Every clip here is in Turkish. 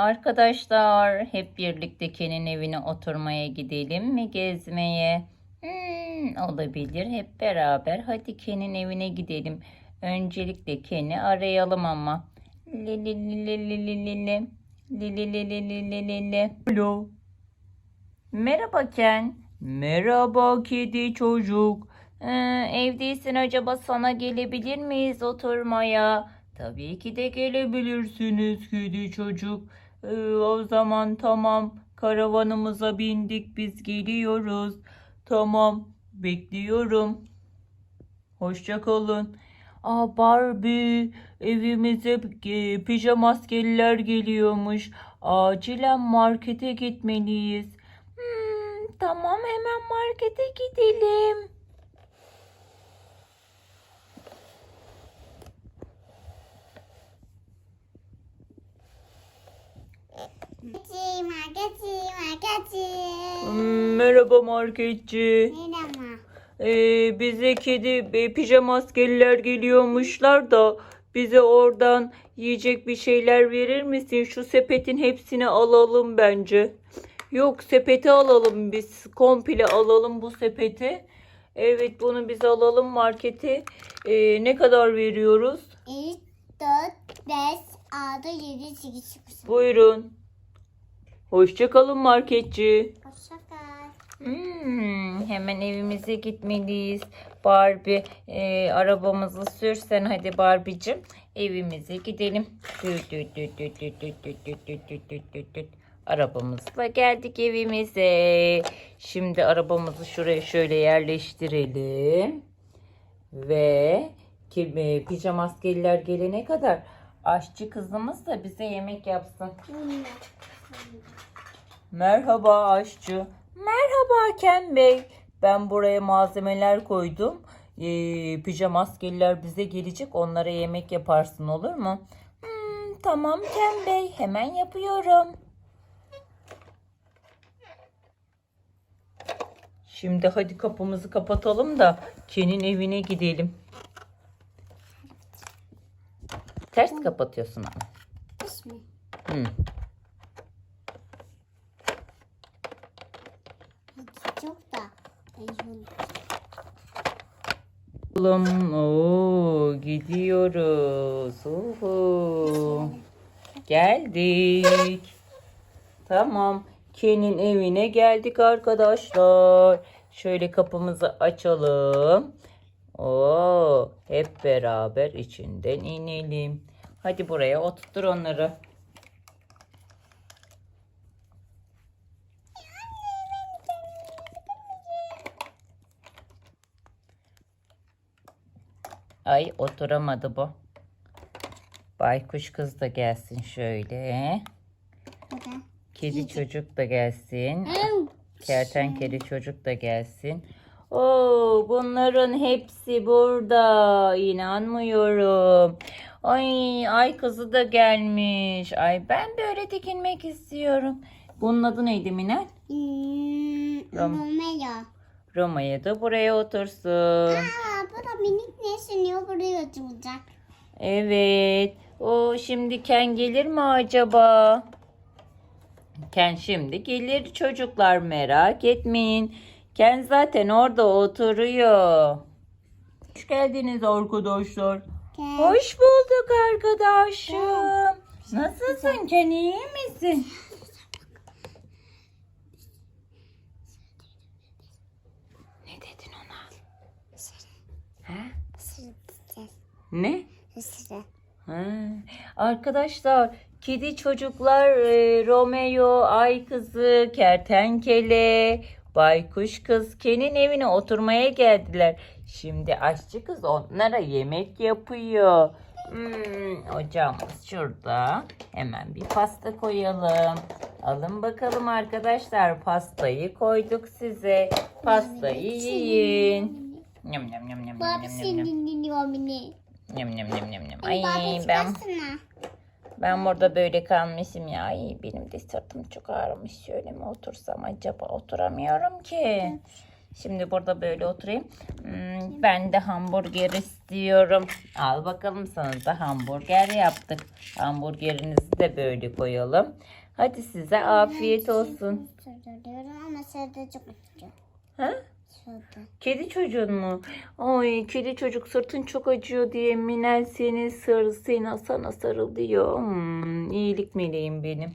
Arkadaşlar hep birlikte Ken'in evine oturmaya gidelim mi gezmeye? Hmm, olabilir hep beraber. Hadi Ken'in evine gidelim. Öncelikle Ken'i arayalım ama. Alo. Merhaba Ken. Merhaba kedi çocuk. Ee, evdeysin acaba sana gelebilir miyiz oturmaya? Tabii ki de gelebilirsiniz kedi çocuk. Ee, o zaman tamam karavanımıza bindik biz geliyoruz. Tamam bekliyorum. Hoşça kalın. Aa Barbie evimize e, pijama askeriler geliyormuş. Acilen markete gitmeliyiz. Hmm, tamam hemen markete gidelim. Marketçi, marketçi, marketçi. Hmm, Merhaba marketçi. Merhaba. Ee, bize kedi e, pijama askeriler geliyormuşlar da bize oradan yiyecek bir şeyler verir misin? Şu sepetin hepsini alalım bence. Yok sepeti alalım biz. Komple alalım bu sepeti. Evet bunu biz alalım markete. Ee, ne kadar veriyoruz? 3, 4, 5, 6, 7, 8, 9. Buyurun. Hoşça kalın marketçi. Hoşçakal. Hmm, hemen evimize gitmeliyiz. Barbie e, arabamızı sürsen hadi Barbie'cim. Evimize gidelim. Düt düt düt düt düt düt düt düt düt düt düt düt düt. Arabamızla geldik evimize. Şimdi arabamızı şuraya şöyle yerleştirelim. Ve kim, e, pijama gelene kadar aşçı kızımız da bize yemek yapsın. Merhaba aşçı. Merhaba Ken Bey. Ben buraya malzemeler koydum. Ee, pijama askeriler bize gelecek. Onlara yemek yaparsın olur mu? Hmm, tamam Ken Bey. Hemen yapıyorum. Şimdi hadi kapımızı kapatalım da Ken'in evine gidelim. Ters kapatıyorsun ama. Hmm. Hadi çok da. Bakalım. Oo, gidiyoruz. Oho. Geldik. Tamam. Ken'in evine geldik arkadaşlar. Şöyle kapımızı açalım. Oo, hep beraber içinden inelim. Hadi buraya oturtur onları. Ay oturamadı bu. Baykuş kız da gelsin şöyle. Kedi çocuk da gelsin. Kertenkele çocuk da gelsin. Oo, bunların hepsi burada. İnanmıyorum. Ay, ay kızı da gelmiş. Ay ben böyle dikinmek istiyorum. Bunun adı neydi Minel? Hmm, Rom- Romeo. Roma'ya da buraya otursun. Aa, bu da minik ne sürüyor buraya oturacak. Evet. O şimdi Ken gelir mi acaba? Ken şimdi gelir çocuklar merak etmeyin. Ken zaten orada oturuyor. Hoş geldiniz arkadaşlar. Gel. Hoş bulduk arkadaşım. Nasılsın Ken iyi misin? Ne dedin ona? Ha? Süreceğiz. Ne? Süreceğiz. Ha, Arkadaşlar kedi çocuklar e, Romeo, ay kızı, kertenkele, baykuş kız Ken'in evine oturmaya geldiler. Şimdi aşçı kız onlara yemek yapıyor. Hmm, ocağımız şurada. Hemen bir pasta koyalım. Alın bakalım arkadaşlar pastayı koyduk size. Pastayı yiyin. Nyam nyam nyam nyam nyam Barbie nyam Nyam nyam nyam nyam nyam. Ay ben ben burada böyle kalmışım ya. Ay benim de sırtım çok ağrımış. Şöyle mi otursam acaba? Oturamıyorum ki. Şimdi burada böyle oturayım. Hmm, ben de hamburger istiyorum. Al bakalım sana da hamburger yaptık. Hamburgerinizi de böyle koyalım. Hadi size afiyet olsun. Ama çok. Ha? Kedi çocuğun mu? Ay kedi çocuk sırtın çok acıyor diye Minel seni sır seni sana sarıl diyor. Hmm, iyilik meleğim benim.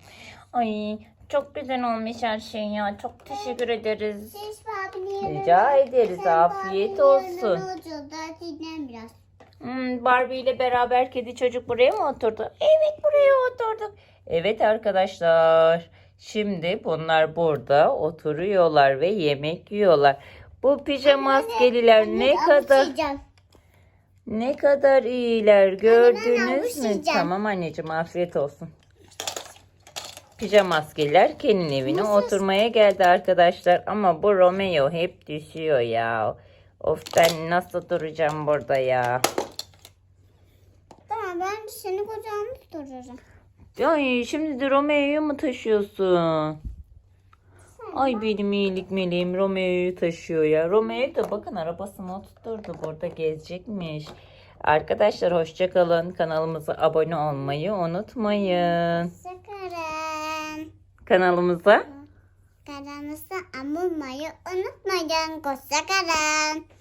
Ay çok güzel olmuş her şey ya. Çok teşekkür ederiz. Siz Barbie'nin Rica ederiz. Sen Afiyet Barbie'nin olsun. yanına otur da dinlen biraz. Hmm, Barbie ile beraber kedi çocuk buraya mı oturdu? Evet buraya oturduk. Evet arkadaşlar. Şimdi bunlar burada oturuyorlar ve yemek yiyorlar. Bu pijama maskeliler ne Anne, kadar ne kadar iyiler gördünüz mü? Tamam anneciğim afiyet olsun. Pijama maskeler Ken'in evine Nasıl? oturmaya geldi arkadaşlar. Ama bu Romeo hep düşüyor ya. Of ben nasıl duracağım burada ya. Tamam ben seni kucağımda dururum. Ay şimdi de Romeo'yu mu taşıyorsun? Ay benim iyilik meleğim Romeo'yu taşıyor ya. Romeo da bakın arabasını oturtturdu burada gezecekmiş. Arkadaşlar hoşça kalın. Kanalımıza abone olmayı unutmayın. Sakarım. Kanalımıza Kanalımıza abone olmayı unutmayın. Hoşçakalın.